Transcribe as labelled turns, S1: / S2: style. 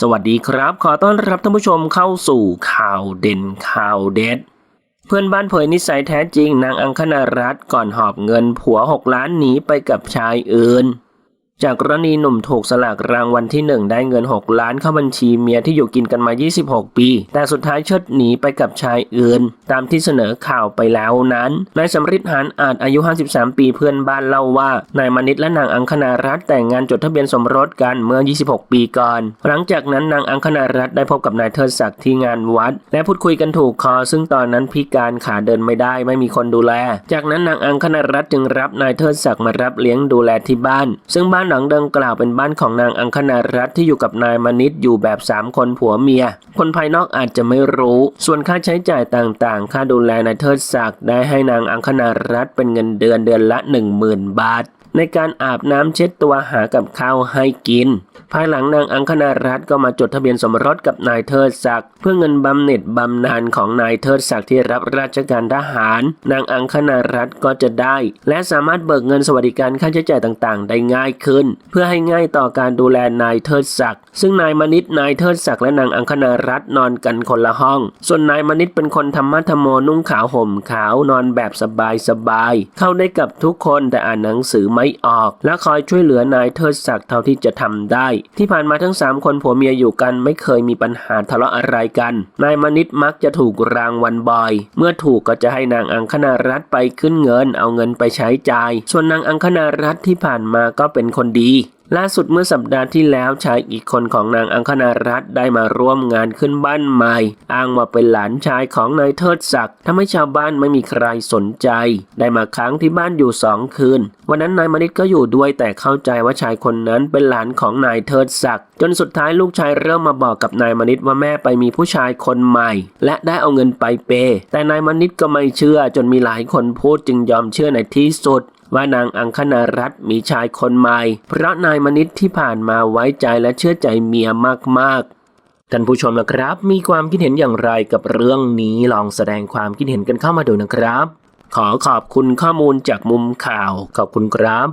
S1: สวัสดีครับ ขอต้อนรับท่านผู้ชมเข้าสู่ข่าวเด่นข่าวเด็ด เพื่อนบ้านเผยนิสัยแท้จริงนางอังคณารัตน์ก่อนหอบเงินผัว 6 ล้านหนีไปกับชายอื่น จากกรณีหนุ่มถูกสลากรางวัลที่หนึ่งได้เงิน 6 ล้านเข้าบัญชีเมียที่อยู่กินกันมา 26 ปี แต่สุดท้ายเชิดหนีไปกับชายอื่น ตามที่เสนอข่าวไปแล้วนั้นนายสำริดหานอาจอายุ 53 ปีเพื่อนบ้านเล่าว่านายมณิตและนางอังคณารัตแต่งงานจดทะเบียนสมรสกันเมื่อ 26 ปีก่อน หลังจากนั้นนางอังคณารัตได้พบกับนายเทิดศักดิ์ที่งานวัด และพูดคุยกันถูกคอ ซึ่งตอนนั้นพิการขาเดินไม่ได้ไม่มีคนดูแล จากนั้นนางอังคณารัตจึงรับนายเทิดศักดิ์มารับเลี้ยงดูแลที่บ้าน ซึ่งบ้านหลังดังกล่าวเป็นบ้านของนางอังคณารัตที่อยู่กับนายมณิตอยู่แบบ 3 คนผัวเมีย คนภายนอกอาจจะไม่รู้ ส่วนค่าใช้จ่ายต่างๆ ค่าดูแลนายเทิดศักดิ์ได้ให้นางอังคณารัตเป็นเงินเดือนเดือนละ 10,000 บาท ในการอาบน้ำเช็ดตัวหากับข้าวให้กิน ภายหลังนางอังคณารัตน์ก็มาจดทะเบียนสมรสกับนายเทิดศักดิ์เพื่อเงินบำเหน็จบำนาญของนายเทิดศักดิ์ที่รับราชการทหาร นางอังคณารัตน์ก็จะได้ และสามารถเบิกเงินสวัสดิการค่าใช้จ่ายต่างๆ ได้ง่ายขึ้น เพื่อให้ง่ายต่อการดูแลนายเทิดศักดิ์ซึ่งนายมณิตนายเทิดศักดิ์และนางอังคณารัตน์นอนกันคนละห้อง ส่วนนายมณิตเป็นคนธรรมะธรรมโมนุ่งขาวห่มขาวนอนแบบสบายๆเข้าได้กับทุกคนแต่อ่านหนังสือไม่ไม่ออก และคอยช่วยเหลือนายเทิดศักดิ์เท่าที่จะทำได้ ที่ผ่านมาทั้ง 3 คนผัวเมียอยู่กันไม่เคยมีปัญหาทะเลาะอะไรกัน นายมณิตมักจะถูกรางวัลบ่อย เมื่อถูกก็จะให้นางอังคณารัตไปขึ้นเงิน เอาเงินไปใช้จ่าย ส่วนนางอังคณารัตที่ผ่านมาก็เป็นคนดี ล่าสุดเมื่อสัปดาห์ที่แล้วชายอีกคนของนางอังคณารัตได้มาร่วมงานขึ้นบ้านใหม่ อ้างว่าเป็นหลานชายของนายเทิดศักดิ์ทำให้ชาวบ้านไม่มีใครสนใจ ได้มาค้างที่บ้านอยู่สองคืน วันนั้นนายมณิตก็อยู่ด้วยแต่เข้าใจว่าชายคนนั้นเป็นหลานของนายเทิดศักดิ์จนสุดท้ายลูกชายเริ่มมาบอกกับนายมณิตว่าแม่ไปมีผู้ชายคนใหม่ และได้เอาเงินไปเปย์แต่นายมณิตก็ไม่เชื่อจนมีหลายคนพูดจึงยอมเชื่อในที่สุด ว่านางอังคณารัตมีชายคนใหม่ เพราะนายมณิตที่ผ่านมาไว้ใจและเชื่อใจเมียมากๆท่านผู้ชมนะครับ มีความคิดเห็นอย่างไรกับเรื่องนี้ลองแสดงความคิดเห็นกันเข้ามาดูนะครับ ขอขอบคุณข้อมูลจากมุมข่าว ขอบคุณครับ